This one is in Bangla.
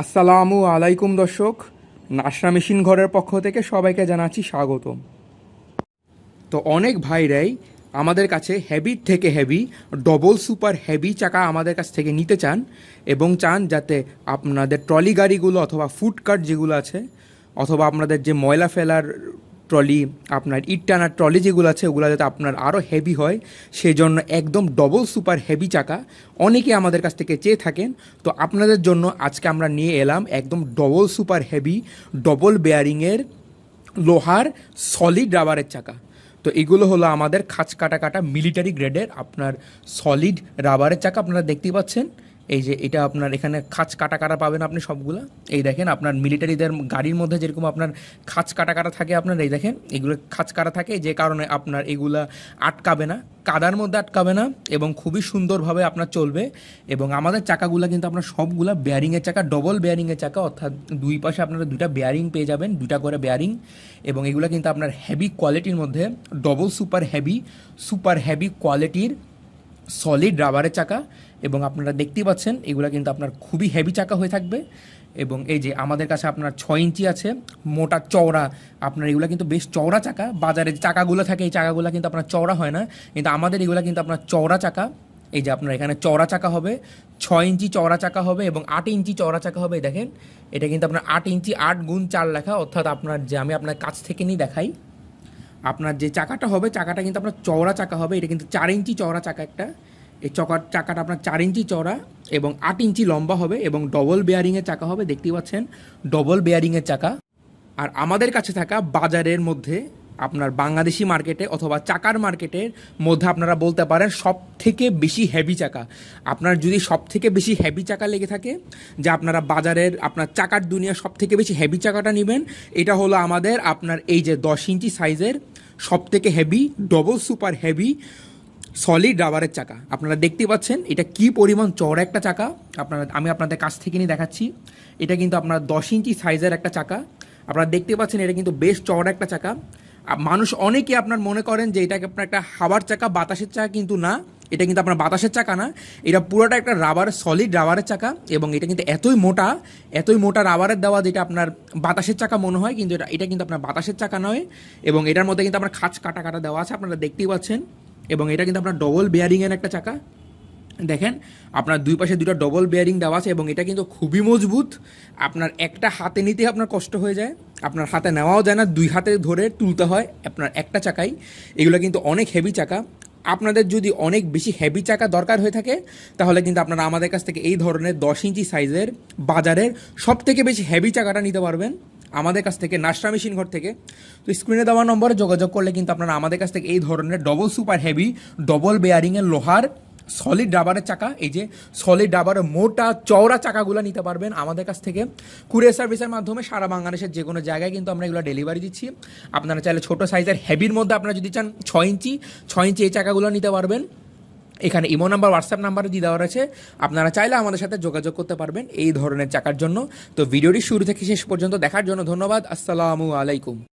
আসসালামু আলাইকুম দর্শক, নাসরা মেশিন ঘরের পক্ষ থেকে সবাইকে জানাচ্ছি স্বাগতম। তো অনেক ভাইরাই আমাদের কাছে হেভি থেকে হেভি ডবল সুপার হেভি চাকা আমাদের কাছ থেকে নিতে চান এবং চান যাতে আপনাদের ট্রলি গাড়িগুলো অথবা ফুড কার্ট যেগুলো আছে, অথবা আপনাদের যে ময়লা ফেলার ট্রলি, আপনার ইট টানার ট্রলি যেগুলো আছে, ওগুলো যাতে আপনার আরও হেভি হয় সেই জন্য একদম ডবল সুপার হেভি চাকা। অনেকে আমাদের কাছ থেকে চেয়ে থাকেন, তো আপনাদের জন্য আজকে আমরা নিয়ে এলাম একদম ডবল সুপার হেভি ডবল বেয়ারিংয়ের লোহার সলিড রাবারের চাকা। তো এগুলো হলো আমাদের খাঁচ কাটা কাটা মিলিটারি গ্রেডের আপনার সলিড রাবারের চাকা, আপনারা দেখতেই পাচ্ছেন। এই যে এটা আপনার এখানে খাঁচ কাটা কাটা পাবেন আপনি সবগুলো। এই দেখেন আপনার মিলিটারিদের গাড়ির মধ্যে যেরকম আপনার খাঁচ কাটা কাটা থাকে আপনার, এই দেখেন, এগুলো খাঁচ কাটা থাকে, যে কারণে আপনার এগুলা আটকাবে না, কাদার মধ্যে আটকাবে না এবং খুবই সুন্দরভাবে আপনার চলবে এবং আমাদের চাকাগুলো কিন্তু আপনার সবগুলা বেয়ারিংয়ের চাকা ডবল বেয়ারিংয়ের চাকা, অর্থাৎ দুই পাশে আপনারা দুটা বেয়ারিং পেয়ে যাবেন দুটা করে বেয়ারিং এবং এগুলো কিন্তু আপনার হেভি কোয়ালিটির মধ্যে double super heavy super heavy কোয়ালিটির সলিড রাবারের চাকা এবং আপনারা দেখতেই পাচ্ছেন, এগুলো কিন্তু আপনার খুবই হেভি চাকা হয়ে থাকবে এবং এই যে আমাদের কাছে আপনার ছয় ইঞ্চি আছে, মোটা চওড়া, আপনার এগুলো কিন্তু বেশ চওড়া চাকা। বাজারে যে চাকাগুলো থাকে, এই চাকাগুলো কিন্তু আপনার চওড়া হয় না, কিন্তু আমাদের এগুলো কিন্তু আপনার চওড়া চাকা। এই যে আপনার এখানে চওড়া চাকা হবে, ছয় ইঞ্চি চওড়া চাকা হবে এবং আট ইঞ্চি চওড়া চাকা হবে, দেখেন। এটা কিন্তু আপনার আট ইঞ্চি আট গুণ চার লেখা, অর্থাৎ আপনার যে আমি আপনার কাছ থেকে নিয়ে দেখাই আপনার যে চাকাটা হবে, চাকাটা কিন্তু আপনার চওড়া চাকা হবে। এটা কিন্তু চার ইঞ্চি চওড়া চাকা একটা। এই চকার চাকাটা আপনার চার ইঞ্চি চওড়া এবং আট ইঞ্চি লম্বা হবে এবং ডবল বেয়ারিংয়ের চাকা হবে। দেখতেই পাচ্ছেন, ডবল বেয়ারিংয়ের চাকা। আর আমাদের কাছে থাকা বাজারের মধ্যে আপনার বাংলাদেশি মার্কেটে অথবা চাকার মার্কেটের মধ্যে আপনারা বলতে পারেন সব থেকে বেশি হেভি চাকা। আপনার যদি সব থেকে বেশি হেভি চাকা লেগে থাকে, যে আপনারা বাজারের, আপনার চাকার দুনিয়া সব থেকে বেশি হেভি চাকাটা নেবেন, এটা হলো আমাদের আপনার এই যে দশ ইঞ্চি সাইজের সব থেকে heavy double super heavy solid রাবারের চাকা। আপনারা দেখতে পাচ্ছেন এটা কি পরিমাণ চওড়া একটা চাকা। আপনারা, আমি আপনাদের কাছ থেকে নিয়ে দেখাচ্ছি। এটা কিন্তু আপনার দশ ইঞ্চি সাইজের একটা চাকা। আপনারা দেখতে পাচ্ছেন এটা কিন্তু বেশ চওড়া একটা চাকা। মানুষ অনেকে আপনার মনে করেন যে এটাকে আপনার একটা হাওয়ার চাকা, বাতাসের চাকা কিন্তু না। এটা কিন্তু আপনার বাতাসের চাকা না। এটা পুরোটা একটা রাবার সলিড রাবারের চাকা এবং এটা কিন্তু এতই মোটা এতই মোটা রাবারের দেওয়া যেটা আপনার বাতাসের চাকা মনে হয়, কিন্তু এটা এটা কিন্তু আপনার বাতাসের চাকা নয় এবং এটার মধ্যে কিন্তু আপনার খাঁচ কাটা কাটা দেওয়া আছে, আপনারা দেখতেই পাচ্ছেন। এবং এটা কিন্তু আপনার ডবল বেয়ারিংয়ের একটা চাকা। দেখেন, আপনার দুই পাশে দুটো ডবল বেয়ারিং দেওয়া আছে এবং এটা কিন্তু খুবই মজবুত। আপনার একটা হাতে নিতে আপনার কষ্ট হয়ে যায়, আপনার হাতে নেওয়াও যায় না, দুই হাতে ধরে তুলতে হয়, আপনার একটা চাকাই। এগুলো কিন্তু অনেক হেভি চাকা। আপনাদের যদি অনেক বেশি হেভি চাকা দরকার হয়ে থাকে, তাহলে কিন্তু আপনারা আমাদের কাছ থেকে এই ধরনের দশ ইঞ্চি সাইজের বাজারের সব থেকে বেশি হেভি চাকাটা নিতে পারবেন আমাদের কাছ থেকে, নাসরা মেশিন ঘর থেকে। তো স্ক্রিনে দেওয়া নম্বরে যোগাযোগ করলে কিন্তু আপনারা আমাদের কাছ থেকে এই ধরনের ডবল সুপার হেভি ডবল বেয়ারিংয়ের লোহার সলিড রাবারের চাকা, এই যে সলিড রাবারের মোটা চওড়া চাকাগুলো নিতে পারবেন আমাদের কাছ থেকে। কুরিয়ার সার্ভিসের মাধ্যমে সারা বাংলাদেশের যে কোনো জায়গায় কিন্তু আমরা এগুলো ডেলিভারি দিচ্ছি। আপনারা চাইলে ছোটো সাইজের হেভির মধ্যে আপনারা যদি চান ছয় ইঞ্চি ছয় ইঞ্চি এই চাকাগুলো নিতে পারবেন। এখানে ইমো নাম্বার হোয়াটসঅ্যাপ নাম্বারও দিয়ে দেওয়া রয়েছে। আপনারা চাইলে আমাদের সাথে যোগাযোগ করতে পারবেন এই ধরনের চাকার জন্য। তো ভিডিওটি শুরু থেকে শেষ পর্যন্ত দেখার জন্য ধন্যবাদ। আসসালামু আলাইকুম।